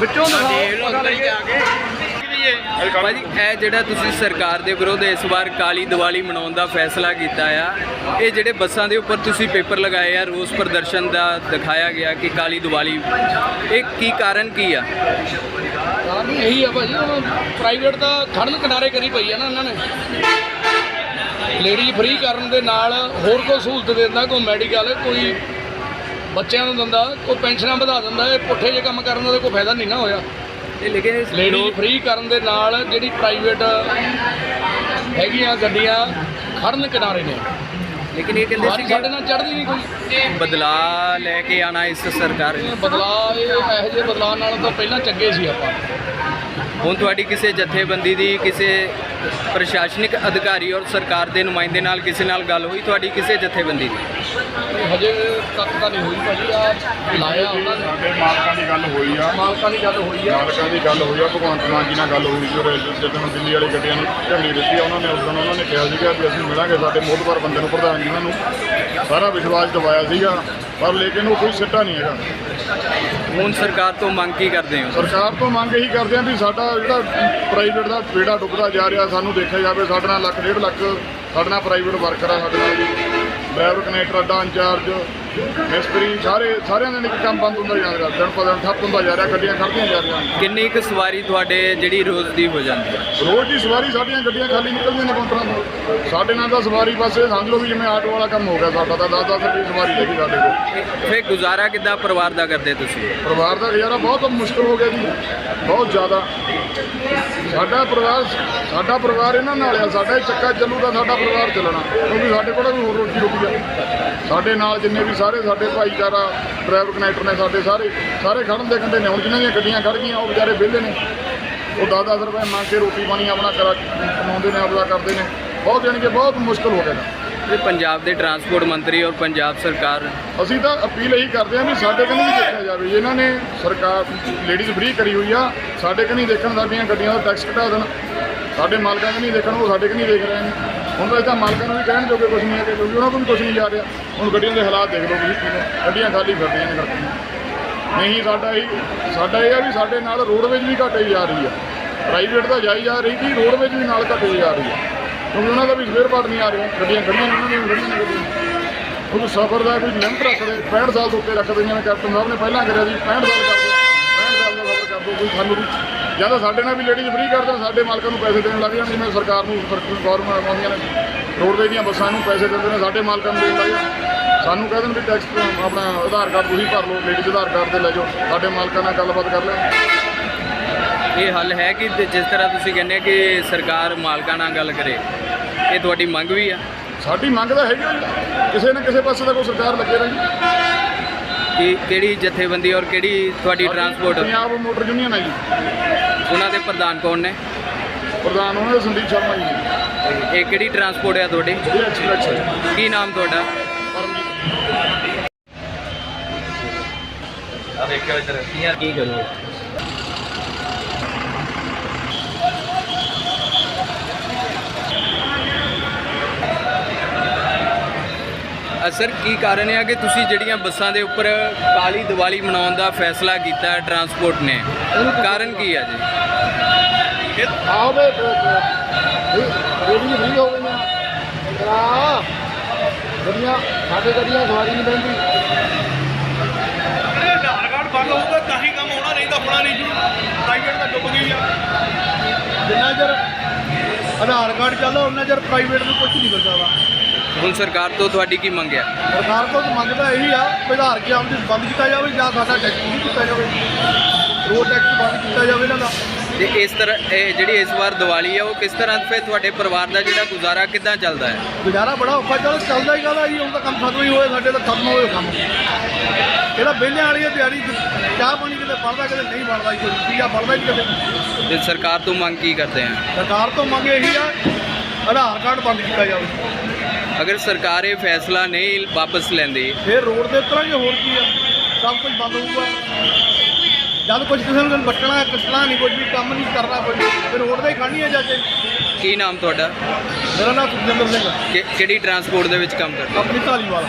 ਵਿੱਚੋਂ ਦਿਖਾਓ ਭਾਜੀ ਇਹ ਜਿਹੜਾ ਤੁਸੀਂ ਸਰਕਾਰ ਦੇ ਵਿਰੋਧ ਇਸ ਵਾਰ ਕਾਲੀ ਦੀਵਾਲੀ ਮਨਾਉਣ ਦਾ ਫੈਸਲਾ ਕੀਤਾ ਆ ਇਹ ਜਿਹੜੇ ਬੱਸਾਂ ਦੇ ਉੱਪਰ ਤੁਸੀਂ ਪੇਪਰ ਲਗਾਏ ਆ ਰੋਸ ਪ੍ਰਦਰਸ਼ਨ ਦਾ ਦਿਖਾਇਆ ਗਿਆ ਕਿ ਕਾਲੀ ਦੀਵਾਲੀ ਇਹ ਕੀ ਕਾਰਨ ਕੀ ਆ? ਕਾਰਨ ਇਹੀ ਆ ਭਾਜੀ ਪ੍ਰਾਈਵੇਟ ਦਾ ਖੜਨ ਕਿਨਾਰੇ ਕਰੀ ਪਈ ਆ ਨਾ ਉਹਨਾਂ ਨੇ। ਲੇਡੀ ਫ੍ਰੀ ਕਰਨ ਦੇ ਨਾਲ ਹੋਰ ਕੋਈ ਸਹੂਲਤ ਦਿੰਦਾ ਕੋਈ ਮੈਡੀਕਲ ਕੋਈ ਬੱਚਿਆਂ ਨੂੰ ਦਿੰਦਾ ਕੋਈ ਪੈਨਸ਼ਨਾਂ ਵਧਾ ਦਿੰਦਾ ਇਹ ਪੁੱਠੇ ਜੇ ਕੰਮ ਕਰਨ ਦਾ ਕੋਈ ਫਾਇਦਾ ਨਹੀਂ ਨਾ ਹੋਇਆ। ਇਹ ਲੇਕਿਨ ਲੇਡੀ ਫ੍ਰੀ ਕਰਨ ਦੇ ਨਾਲ ਜਿਹੜੀ ਪ੍ਰਾਈਵੇਟ ਹੈਗੀਆਂ ਗੱਡੀਆਂ ਖੜਨ ਕਿਨਾਰੇ ਨੇ। ਲੇਕਿਨ ਇਹ ਕਹਿੰਦੇ ਸੀ ਸਾਡੇ ਨਾਲ ਚੜ੍ਹਦੀ ਨਹੀਂ ਕੋਈ। ਕਿ ਬਦਲਾਅ ਲੈ ਕੇ ਆਣਾ ਇਸ ਸਰਕਾਰ ਨੇ। ਇਹ ਬਦਲਾਅ ਇਹ ਇਹੋ ਜਿਹੇ ਬਦਲਾਅ ਨਾਲੋਂ ਤਾਂ ਪਹਿਲਾਂ ਚੰਗੇ ਸੀ ਆਪਾਂ। ਹੁਣ ਤੁਹਾਡੀ ਕਿਸੇ ਜਥੇਬੰਦੀ ਦੀ ਕਿਸੇ ਪ੍ਰਸ਼ਾਸਨਿਕ ਅਧਿਕਾਰੀ ਔਰ ਸਰਕਾਰ ਦੇ ਨੁਮਾਇੰਦੇ ਨਾਲ ਕਿਸੇ ਨਾਲ ਗੱਲ ਹੋਈ ਤੁਹਾਡੀ ਕਿਸੇ ਜਥੇਬੰਦੀ ਦੀ? ਹਜੇ ਤੱਕ ਤਾਂ ਨਹੀਂ ਹੋਈ ਭਾਜੀ ਆ ਲਾਇਆ ਉਹਨਾਂ ਨੇ। ਸਾਡੇ ਮਾਲਕਾਂ ਦੀ ਗੱਲ ਹੋਈ ਆ। ਮਾਲਕਾਂ ਦੀ ਗੱਲ ਹੋਈ ਆ। ਮਾਲਕਾਂ ਦੀ ਗੱਲ ਹੋਈ ਆ ਭਗਵੰਤ ਮਾਨ ਜੀ ਨਾਲ ਗੱਲ ਹੋਈ ਸੀ ਜਦੋਂ ਦਿੱਲੀ ਵਾਲੀ ਗੱਡੀਆਂ ਨੂੰ ਝੰਡੀ ਦਿੱਤੀ ਉਹਨਾਂ ਨੇ ਉਦੋਂ ਉਹਨਾਂ ਨੇ ਕਿਹਾ ਸੀਗਾ ਵੀ ਅਸੀਂ ਮਿਲਾਂਗੇ ਸਾਡੇ ਮੋਹਤਬਰ ਬੰਦੇ ਨੂੰ ਪ੍ਰਧਾਨ ਜੀ ਉਹਨਾਂ ਨੂੰ। ਸਾਰਾ ਵਿਸ਼ਵਾਸ ਦਿਵਾਇਆ ਸੀਗਾ ਪਰ ਲੇਕਿਨ ਉਹ ਕੋਈ ਸਿੱਟਾ ਨਹੀਂ ਹੈਗਾ। ਹੁਣ ਸਰਕਾਰ ਤੋਂ ਮੰਗ ਕੀ ਕਰਦੇ ਹੋ? ਸਰਕਾਰ ਤੋਂ ਮੰਗ ਇਹੀ ਕਰਦੇ ਆ ਵੀ ਸਾਡਾ ਜਿਹੜਾ ਪ੍ਰਾਈਵੇਟ ਦਾ ਬੇੜਾ ਡੁੱਬਦਾ ਜਾ ਰਿਹਾ, ਸਾਨੂੰ ਦੇਖਿਆ ਜਾਵੇ, ਸਾਡੇ ਨਾਲ ਲੱਖ ਡੇਢ ਲੱਖ ਸਾਡੇ ਨਾਲ ਪ੍ਰਾਈਵੇਟ ਵਰਕਰ ਆ ਸਾਡੇ ਨਾਲ। ਡਰਾਈਵਰ ਕਨੈਕਟਰ ਅੱਡਾ ਇੰਚਾਰਜ ਮਿਸਤਰੀ ਸਾਰੇ ਸਾਰਿਆਂ ਦੇ ਇੱਕ ਕੰਮ ਬੰਦ ਹੁੰਦਾ ਜਾ ਰਿਹਾ ਦਿਨ ਪਰ ਦਿਨ ਠੱਪ ਹੁੰਦਾ ਜਾ ਰਿਹਾ ਗੱਡੀਆਂ ਖੜਦੀਆਂ ਜਾ ਰਹੀਆਂ। ਕਿੰਨੀ ਕੁ ਸਵਾਰੀ ਤੁਹਾਡੇ ਜਿਹੜੀ ਰੋਜ਼ ਦੀ ਹੋ ਜਾਂਦੀ ਹੈ? ਰੋਜ਼ ਦੀ ਸਵਾਰੀ ਸਾਡੀਆਂ ਗੱਡੀਆਂ ਖਾਲੀ ਨਿਕਲਦੀਆਂ ਨੇ ਕਾਊਂਟਰਾਂ ਤੋਂ। ਸਾਡੇ ਨਾਲ ਤਾਂ ਸਵਾਰੀ ਬਸ ਇਹ ਸਮਝ ਲਓ ਵੀ ਜਿਵੇਂ ਆਟੋ ਵਾਲਾ ਕੰਮ ਹੋ ਗਿਆ ਸਾਡਾ ਤਾਂ 10-10 ਰੁਪਏ ਸਵਾਰੀ ਹੈਗੀ ਸਾਡੇ ਕੋਲ। ਫੇ ਗੁਜ਼ਾਰਾ ਕਿੱਦਾਂ ਪਰਿਵਾਰ ਦਾ ਕਰਦੇ ਤੁਸੀਂ? ਪਰਿਵਾਰ ਦਾ ਗੁਜ਼ਾਰਾ ਬਹੁਤ ਮੁਸ਼ਕਲ ਹੋ ਗਿਆ ਜੀ ਬਹੁਤ ਜ਼ਿਆਦਾ। ਸਾਡਾ ਪਰਿਵਾਰ ਸਾਡਾ ਪਰਿਵਾਰ ਇਹਨਾਂ ਨਾਲ ਆ ਸਾਡਾ ਚੱਕਾ ਚੱਲੂ ਤਾਂ ਸਾਡਾ ਪਰਿਵਾਰ ਚੱਲਣਾ ਕਿਉਂਕਿ ਸਾਡੇ ਕੋਲ ਵੀ ਹੋਰ ਰੋਟੀ ਰੋਟੀ ਆ। ਸਾਡੇ ਨਾਲ ਜਿੰਨੇ ਵੀ ਸਾਰੇ ਸਾਡੇ ਭਾਈਚਾਰਾ ਡਰਾਈਵਰ ਕਨੈਕਟਰ ਨੇ ਸਾਡੇ ਸਾਰੇ ਸਾਰੇ ਖੜਨ ਦੇ ਕੰਢੇ ਨੇ। ਹੁਣ ਜਿਨ੍ਹਾਂ ਦੀਆਂ ਗੱਡੀਆਂ ਖੜ ਗਈਆਂ ਉਹ ਵਿਚਾਰੇ ਵਿਹਲੇ ਨੇ। ਉਹ 10-10 ਰੁਪਏ ਮੰਗ ਕੇ ਰੋਟੀ ਪਾਣੀ ਆਪਣਾ ਕਰਾ ਕਮਾਉਂਦੇ ਨੇ ਆਪਦਾ ਕਰਦੇ ਨੇ। ਬਹੁਤ ਜਾਣੀ ਕਿ ਬਹੁਤ ਮੁਸ਼ਕਲ ਹੋ ਗਿਆ। ਇਹ ਪੰਜਾਬ ਦੇ ਟਰਾਂਸਪੋਰਟ ਮੰਤਰੀ ਔਰ ਪੰਜਾਬ ਸਰਕਾਰ। ਅਸੀਂ ਤਾਂ ਅਪੀਲ ਇਹੀ ਕਰਦੇ ਹਾਂ ਵੀ ਸਾਡੇ ਕਨੀ ਵੀ ਦੇਖਿਆ ਜਾਵੇ। ਇਹਨਾਂ ਨੇ ਸਰਕਾਰ ਲੇਡੀਜ਼ ਫ੍ਰੀ ਕਰੀ ਹੋਈ ਆ ਸਾਡੇ ਕਨੀ ਦੇਖਣ ਸਾਡੀਆਂ ਗੱਡੀਆਂ ਦਾ ਟੈਕਸ ਘਟਾ ਦੇਣ। ਸਾਡੇ ਮਾਲਕਾਂ ਕਨੀ ਦੇਖਣ ਉਹ ਸਾਡੇ ਕਨੀ ਦੇਖ ਰਹੇ ਨੇ। ਹੁਣ ਤਾਂ ਇਹ ਤਾਂ ਮਾਲਕਾਂ ਨੂੰ ਵੀ ਕਹਿਣ ਜੋਗੇ ਕੁਝ ਨਹੀਂ ਹੈ ਕਿ ਕਿਉਂਕਿ ਉਹਨਾਂ ਕੋਲ ਵੀ ਕੁਝ ਨਹੀਂ ਜਾ ਰਿਹਾ। ਹੁਣ ਗੱਡੀਆਂ ਦੇ ਹਾਲਾਤ ਦੇਖ ਲਓ ਤੁਸੀਂ ਕਿਵੇਂ ਗੱਡੀਆਂ ਖਾਲੀ ਫਿਰਦੀਆਂ ਨੇ ਕਰਕੇ। ਨਹੀਂ, ਸਾਡਾ ਇਹ ਸਾਡਾ ਇਹ ਆ ਵੀ ਸਾਡੇ ਨਾਲ ਰੋਡਵੇਜ ਵੀ ਘਟੇ ਜਾ ਰਹੀ ਆ। ਪ੍ਰਾਈਵੇਟ ਤਾਂ ਜਾਈ ਜਾ ਰਹੀ ਸੀ, ਰੋਡਵੇਜ ਵੀ ਨਾਲ ਘਟੇ ਜਾ ਰਹੀ ਆ। ਕਿਉਂਕਿ ਉਹਨਾਂ ਦਾ ਵੀ ਸਵੇਰ ਪਾਟ ਨਹੀਂ ਆ ਰਿਹਾ, ਗੱਡੀਆਂ ਖੜੀਆਂ ਉਹਨਾਂ ਦੀਆਂ ਵੀ ਖੜੀਆਂ ਨੇ। ਗੱਡੀਆਂ ਉਹ ਸਫਰ ਦਾ ਕੋਈ ਲਿਮਟ ਰੱਖਦੇ 65 ਸਾਲ ਤੋਂ ਉੱਤੇ ਰੱਖਦੇ ਜਿਵੇਂ ਕੈਪਟਨ ਸਾਹਿਬ ਨੇ ਪਹਿਲਾਂ ਕਰਿਆ ਸੀ 65 ਸਾਲ ਕਰ ਦਿਓ 65 ਸਾਲ ਦਾ ਸਫਰ ਕਰ ਦਿਓ, ਕੋਈ ਸਾਨੂੰ ਵੀ ਜਾਂ ਤਾਂ ਸਾਡੇ ਨਾਲ ਵੀ ਲੇਡੀਜ਼ ਫ੍ਰੀ ਕਰ ਦੇਣ ਸਾਡੇ ਮਾਲਕਾਂ ਨੂੰ ਪੈਸੇ ਦੇਣ ਲੱਗ ਜਾਣ ਜਿਵੇਂ ਸਰਕਾਰ ਨੂੰ ਗਵਰਨਮੈਂਟ ਆਉਂਦੀਆਂ ਨੇ ਰੋਡਵੇ ਦੀਆਂ ਬੱਸਾਂ ਨੂੰ ਪੈਸੇ ਦਿੰਦੇ ਨੇ ਸਾਡੇ ਮਾਲਕਾਂ ਨੂੰ ਦੇਣ ਲੱਗ ਜਾਣ। ਸਾਨੂੰ ਕਹਿ ਦੇਣ ਵੀ ਟੈਕਸ ਆਪਣਾ ਆਧਾਰ ਕਾਰਡ ਤੁਸੀਂ ਭਰ ਲਓ ਲੇਡੀਜ਼ ਆਧਾਰ ਕਾਰਡ ਤੇ ਲੈ ਜਾਓ ਸਾਡੇ ਮਾਲਕਾਂ ਨਾਲ ਗੱਲਬਾਤ ਕਰ ਲਿਓ ਇਹ ਹੱਲ ਹੈ ਕਿ ਜਿਸ ਤਰ੍ਹਾਂ ਤੁਸੀਂ ਕਹਿੰਦੇ ਕਿ ਸਰਕਾਰ ਮਾਲਕਾਂ ਨਾਲ ਗੱਲ ਕਰੇ ਇਹ ਤੁਹਾਡੀ ਮੰਗ ਵੀ ਆ? ਸਾਡੀ ਮੰਗ ਤਾਂ ਹੈਗੀ। ਕਿਸੇ ਨਾ ਕਿਸੇ ਪਾਸੇ ਦਾ ਕੋਈ ਸਰਕਾਰ ਲੱਗੇ ਰਹੀ ਕਿ ਕਿਹੜੀ ਜਥੇਬੰਦੀ ਔਰ ਕਿਹੜੀ ਤੁਹਾਡੀ ਟਰਾਂਸਪੋਰਟ ਪੰਜਾਬ ਮੋਟਰ ਯੂਨੀਅਨ ਹੈ ਜੀ। ਉਹਨਾਂ ਦੇ ਪ੍ਰਧਾਨ ਕੌਣ ਨੇ? ਪ੍ਰਧਾਨ ਉਹਨਾਂ ਦੇ ਸੰਦੀਪ ਸ਼ਰਮਾ ਜੀ। ਇਹ ਕਿਹੜੀ ਟਰਾਂਸਪੋਰਟ ਹੈ ਤੁਹਾਡੀ? ਇਹ ਐਕਸਪ੍ਰੈਸ ਹੈ ਕੀ ਨਾਮ ਤੁਹਾਡਾ? ਆ ਵੇਖਿਓ ਇੱਧਰ ਕੀ ਕਰੋ ਅਸਰ ਕੀ ਕਾਰਨ ਹੈ ਕਿ ਤੁਸੀਂ ਜਿਹੜੀਆਂ ਬੱਸਾਂ ਦੇ ਉੱਪਰ ਕਾਲੀ ਦੀਵਾਲੀ ਮਨਾਉਣ ਦਾ ਫੈਸਲਾ ਕੀਤਾ ਹੈ ਟਰਾਂਸਪੋਰਟ ਨੇ? ਕਾਰਨ ਕੀ ਹੈ ਜੀ? ਆਓ ਫ੍ਰੀ ਹੋ ਗਈਆਂ। ਗੱਡੀਆਂ ਸਾਡੇ ਗੱਡੀਆਂ ਸਵਾਰੀ ਨਹੀਂ ਬੈਠੀ ਆਧਾਰ ਕਾਰਡ ਬੰਦ ਹੋਊਗਾ ਤਾਂ ਹੀ ਕੰਮ ਹੋਣਾ ਨਹੀਂ ਤਾਂ ਹੋਣਾ ਨਹੀਂ ਜੀ। ਪ੍ਰਾਈਵੇਟ ਤਾਂ ਡੁੱਬ ਗਈ ਆ। ਜਿੰਨਾ ਚਿਰ ਆਧਾਰ ਕਾਰਡ ਚੱਲਦਾ ਉਹਨਾਂ ਚਿਰ ਪ੍ਰਾਈਵੇਟ ਨੂੰ ਕੁਝ ਨਹੀਂ ਕਰਦਾ ਵਾ। ਹੁਣ ਸਰਕਾਰ ਤੋਂ ਤੁਹਾਡੀ ਕੀ ਮੰਗ ਹੈ? ਸਰਕਾਰ ਕੋਲ ਤਾਂ ਮੰਗਦਾ ਇਹੀ ਆ ਵੀ ਆਧਾਰ ਕੇ ਆਮ ਬੰਦ ਕੀਤਾ ਜਾਵੇ ਜਾਂ ਸਾਡਾ ਟੈਕਸ ਨਹੀਂ ਕੀਤਾ ਜਾਵੇ। ਰੋਡ ਟੈਕਸ ਬੰਦ ਕੀਤਾ ਜਾਵੇ ਇਹਨਾਂ ਦਾ। ਤੇ ਇਸ ਤਰ੍ਹਾਂ ਇਹ ਜਿਹੜੀ ਇਸ ਵਾਰ ਦੀਵਾਲੀ ਹੈ ਉਹ ਕਿਸ ਤਰ੍ਹਾਂ ਫਿਰ ਤੁਹਾਡੇ ਪਰਿਵਾਰ ਦਾ ਜਿਹੜਾ ਗੁਜ਼ਾਰਾ ਕਿੱਦਾਂ ਚੱਲਦਾ ਹੈ? ਗੁਜ਼ਾਰਾ ਬੜਾ ਔਖਾ ਚੱਲ ਚੱਲਦਾ ਹੀ ਕਾਹਦਾ ਜੀ ਹੁਣ ਤਾਂ ਕੰਮ ਖਤਮ ਹੀ ਹੋਏ ਸਾਡੇ ਤਾਂ ਖਤਮ ਹੋਏ ਕੰਮ। ਇਹਦਾ ਵਿਹਲਿਆਂ ਵਾਲੀ ਆ ਦਿਹਾੜੀ ਚਾਹ ਪਾਣੀ ਕਿਤੇ ਬਣਦਾ ਕਿਤੇ ਨਹੀਂ ਬਣਦਾ ਜੀ, ਰੁਪਈਆ ਬਣਦਾ ਹੀ ਕਿਤੇ। ਤੇ ਸਰਕਾਰ ਤੋਂ ਮੰਗ ਕੀ ਕਰਦੇ ਆ? ਸਰਕਾਰ ਤੋਂ ਮੰਗ ਇਹੀ ਆ ਆਧਾਰ ਕਾਰਡ ਬੰਦ ਕੀਤਾ ਜਾਵੇ। ਅਗਰ ਸਰਕਾਰ ਇਹ ਫੈਸਲਾ ਨਹੀਂ ਵਾਪਸ ਲੈਂਦੀ। ਫਿਰ ਰੋਡ ਦੇ ਉਤਰਾਂਗੇ ਹੋਰ ਕੀ ਆ? ਸਭ ਕੁਝ ਬੰਦ ਹੋਊਗਾ। ਜਦ ਕੁਝ ਕਿਸੇ ਨੂੰ ਬੱਟਣਾ ਕੱਟਣਾ ਨਹੀਂ ਕੁਝ ਵੀ ਕੰਮ ਨਹੀਂ ਕਰਨਾ ਕੁਝ ਫਿਰ ਰੋਡ ਤੇ ਹੀ ਖੜਨੀ ਹੈ ਜਾ ਕੇ। ਕੀ ਨਾਮ ਤੁਹਾਡਾ? ਮੇਰਾ ਨਾਮ ਸੁਖਜਿੰਦਰ ਸਿੰਘ ਕਿ- ਕਿਹੜੀ ਟਰਾਂਸਪੋਰਟ ਦੇ ਵਿੱਚ ਕੰਮ ਕਰਦੇ? ਆਪਣੀ ਢਾਲੀਵਾਲ